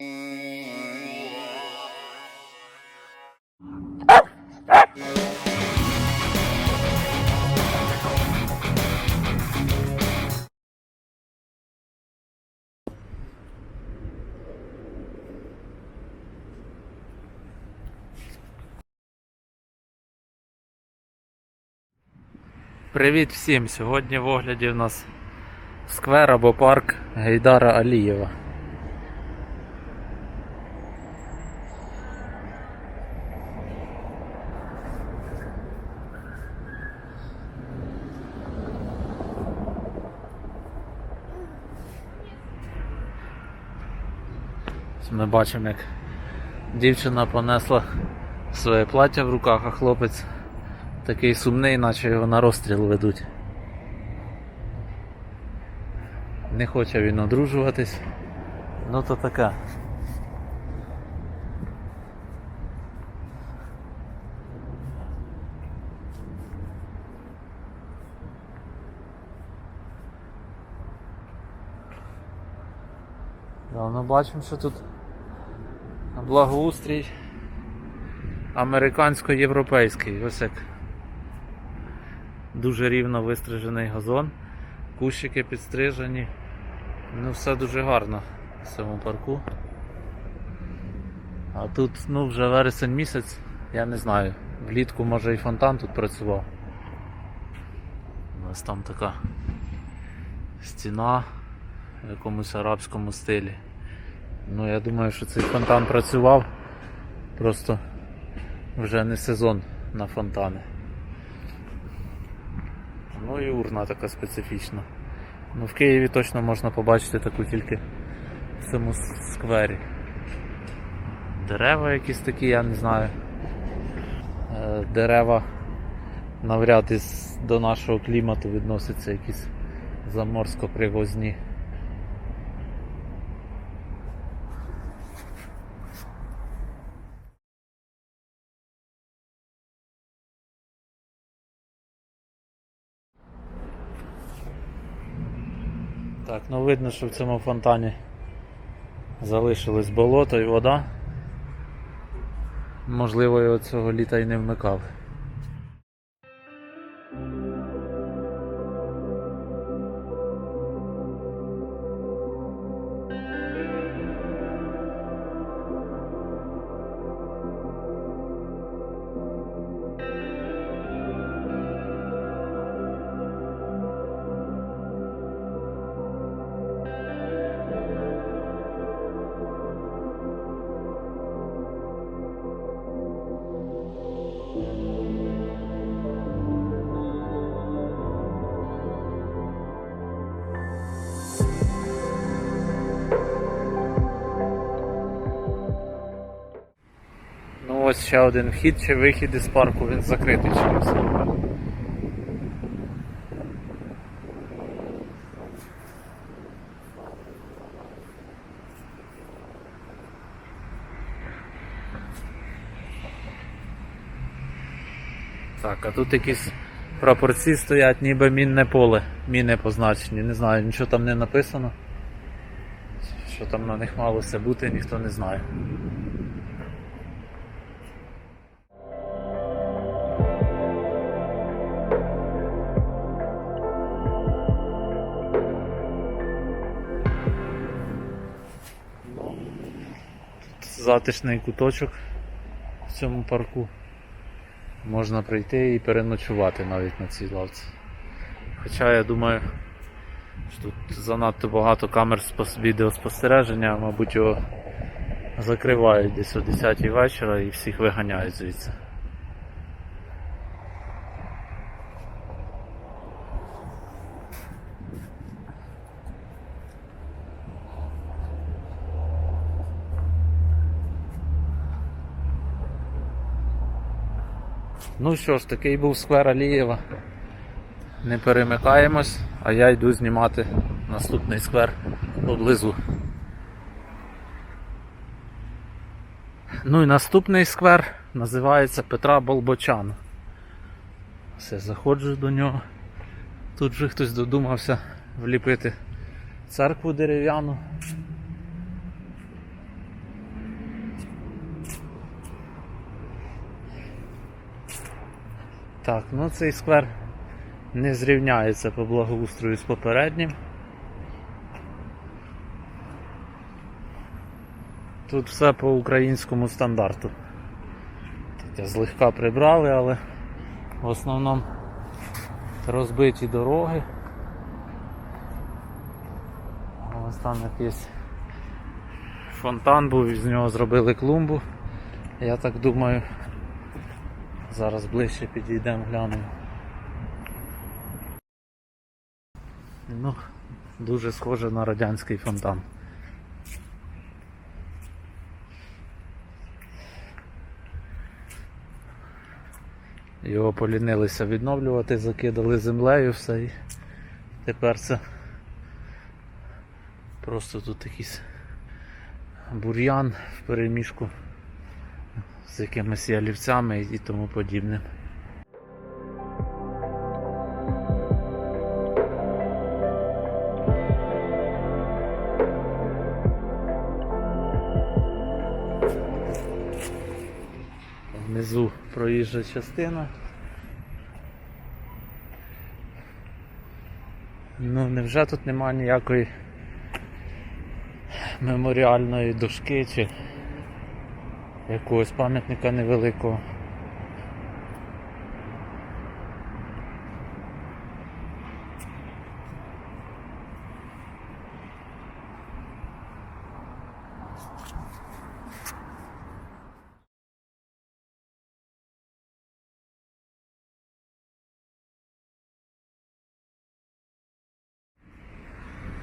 Привіт всім! Сьогодні в огляді в нас сквер або парк Гейдара Алієва. Ми бачимо, як дівчина понесла своє плаття в руках, а хлопець такий сумний, наче його на розстріл ведуть. Не хоче він одружуватись. Ну то таке. Да, бачимо, що тут благоустрій американсько-європейський. Ось як дуже рівно вистрижений газон, кущики підстрижені. Ну, все дуже гарно в цьому парку. А тут ну, вже вересень місяць, я не знаю. Влітку може і фонтан тут працював. Ось там така стіна в якомусь арабському стилі. Ну я думаю, що цей фонтан працював. Просто вже не сезон на фонтани. Ну і урна така специфічна. Ну в Києві точно можна побачити таку тільки в цьому сквері. Дерева якісь такі, я не знаю. Е, Дерева навряд із до нашого клімату відносяться якісь заморсько-привозні. Так, ну видно, що в цьому фонтані залишилось болото і вода. Можливо, його цього літа і не вмикав. Ось ще один вхід чи вихід із парку, він закритий чомусь. Так, а тут якісь прапорці стоять, ніби мінне поле, міни позначені. Не знаю, нічого там не написано. Що там на них малося бути, ніхто не знає. Затишний куточок в цьому парку. Можна прийти і переночувати навіть на цій лавці. Хоча я думаю, що тут занадто багато камер спос- відеоспостереження, мабуть, його закривають десь о 10 вечора і всіх виганяють звідси. Ну що ж, такий був сквер Алієва. Не перемикаємось, а я йду знімати наступний сквер поблизу. Ну і наступний сквер називається Петра Болбочана. Все, заходжу до нього. Тут вже хтось додумався вліпити церкву дерев'яну. Так, ну цей сквер не зрівняється по благоустрою з попереднім. Тут все по українському стандарту. Таке злегка прибрали, але в основному розбиті дороги. Ось там якийсь фонтан був, з нього зробили клумбу. Я так думаю, зараз ближче підійдемо, глянемо. Ну, дуже схоже на радянський фонтан. Його полінилися відновлювати, закидали землею все і тепер це просто тут якийсь бур'ян в переміжку з якимись ялівцями і тому подібним. Внизу проїжджа частина. Ну, невже тут немає ніякої меморіальної дошки чи якогось пам'ятника невеликого.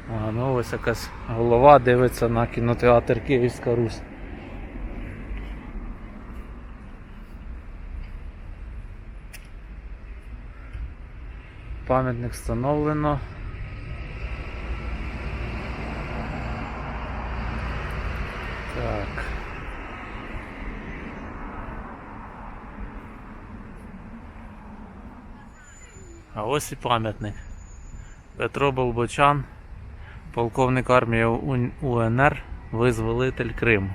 А, ну ось якась голова дивиться на кінотеатр Київська Русь. Пам'ятник встановлено. Так. А ось і пам'ятник. Петро Болбочан, полковник армії УНР, визволитель Криму.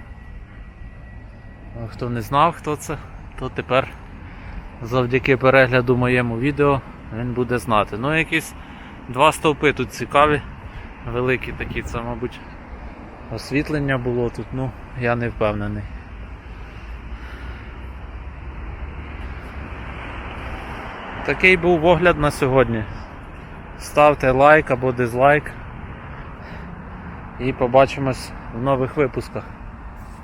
Хто не знав, хто це, то тепер завдяки перегляду моєму відео він буде знати. Ну, якісь два стовпи тут цікаві, великі такі, це, мабуть, освітлення було тут, ну, я не впевнений. Такий був огляд на сьогодні. Ставте лайк або дизлайк. І побачимось в нових випусках.